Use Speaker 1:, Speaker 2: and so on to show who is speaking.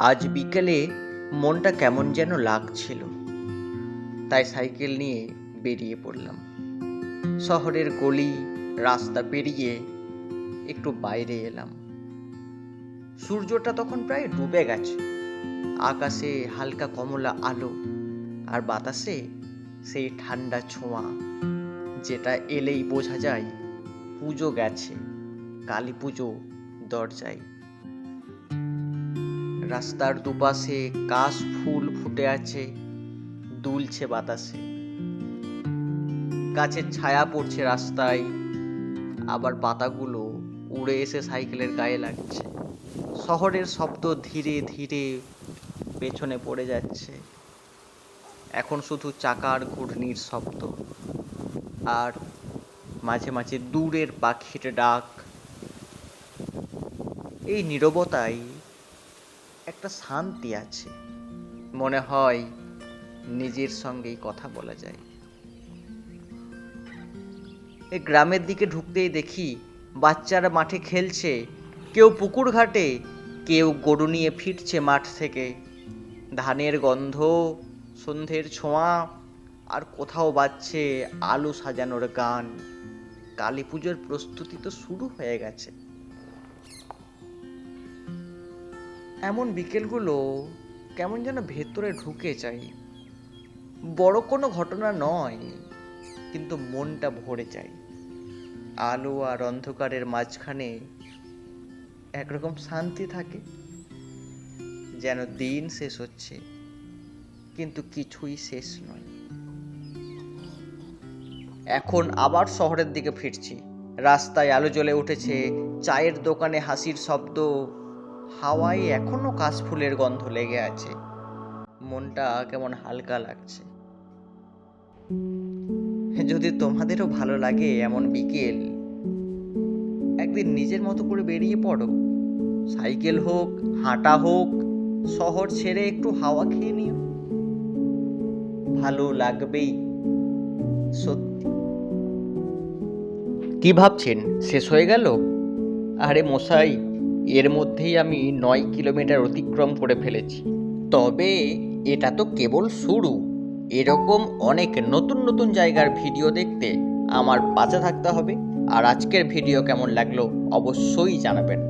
Speaker 1: আজ বিকেলে মনটা কেমন যেন লাগছিল। তাই সাইকেল নিয়ে বেরিয়ে পড়লাম। শহরের গলি, রাস্তা পেরিয়ে একটু বাইরে এলাম। সূর্যটা তখন প্রায় ডুবে গেছে। আকাশে হালকা কমলা আলো আর বাতাসে সেই ঠান্ডা ছোঁয়া, যেটা এলেই বোঝা যায় পুজো গেছে, কালী পুজো দরজায়। রাস্তার দুপাশে কাশ ফুল ফুটে আছে, দুলছে বাতাসে। গাছের ছায়া পড়ছে রাস্তায়, আবার পাতাগুলো উড়ে এসে সাইকেলের গায়ে লাগছে। শহরের শব্দ ধীরে ধীরে পেছনে পড়ে যাচ্ছে। এখন শুধু চাকার ঘূর্ণির শব্দ, আর মাঝে মাঝে দূরের পাখির ডাক। এই নীরবতায় একটা শান্তি আছে। মনে হয় নিজের সঙ্গেই কথা বলা যায়। এই গ্রামের দিকে ঢুকতেই দেখি বাচ্চারা মাঠে খেলছে, কেউ পুকুর ঘাটে, কেউ গরু নিয়ে ফিরছে মাঠ থেকে। ধানের গন্ধ, সন্ধ্যের ছোঁয়া, আর কোথাও বাজছে আলু সাজানোর গান। কালী পুজোর প্রস্তুতি তো শুরু হয়ে গেছে। এমন বিকেলগুলো কেমন যেন ভেতরে ঢুকে যায়। বড় কোনো ঘটনা নয়, কিন্তু মনটা ভরে যায়। আলো আর অন্ধকারের মাঝখানে একরকম শান্তি থাকে, যেন দিন শেষ হচ্ছে, কিন্তু কিছুই শেষ নয়। এখন আবার শহরের দিকে ফিরছি। রাস্তায় আলো জ্বলে উঠেছে, চায়ের দোকানে হাসির শব্দ হাওয়ায় এখনও কাশফুলের গন্ধ লেগে আছে। মনটা কেমন হালকা লাগছে। যদি তোমাদেরও ভালো লাগে এমন বিকেল, একদিন নিজের মতো করে বেরিয়ে পড়ো। সাইকেল হোক, হাঁটা হোক, শহর ছেড়ে একটু হাওয়া খেয়ে নিও। ভালো লাগবেই, সত্যি। কি ভাবছেন? শেষ হয়ে গেল? আরে মশাই এর মধ্যেই আমি নয় কিলোমিটার অতিক্রম করে ফেলেছি। তবে এটা তো কেবল শুরু। এরকম অনেক নতুন নতুন জায়গার ভিডিও দেখতে আমার পাশে থাকতে হবে। আর আজকের ভিডিও কেমন লাগল অবশ্যই জানাবেন।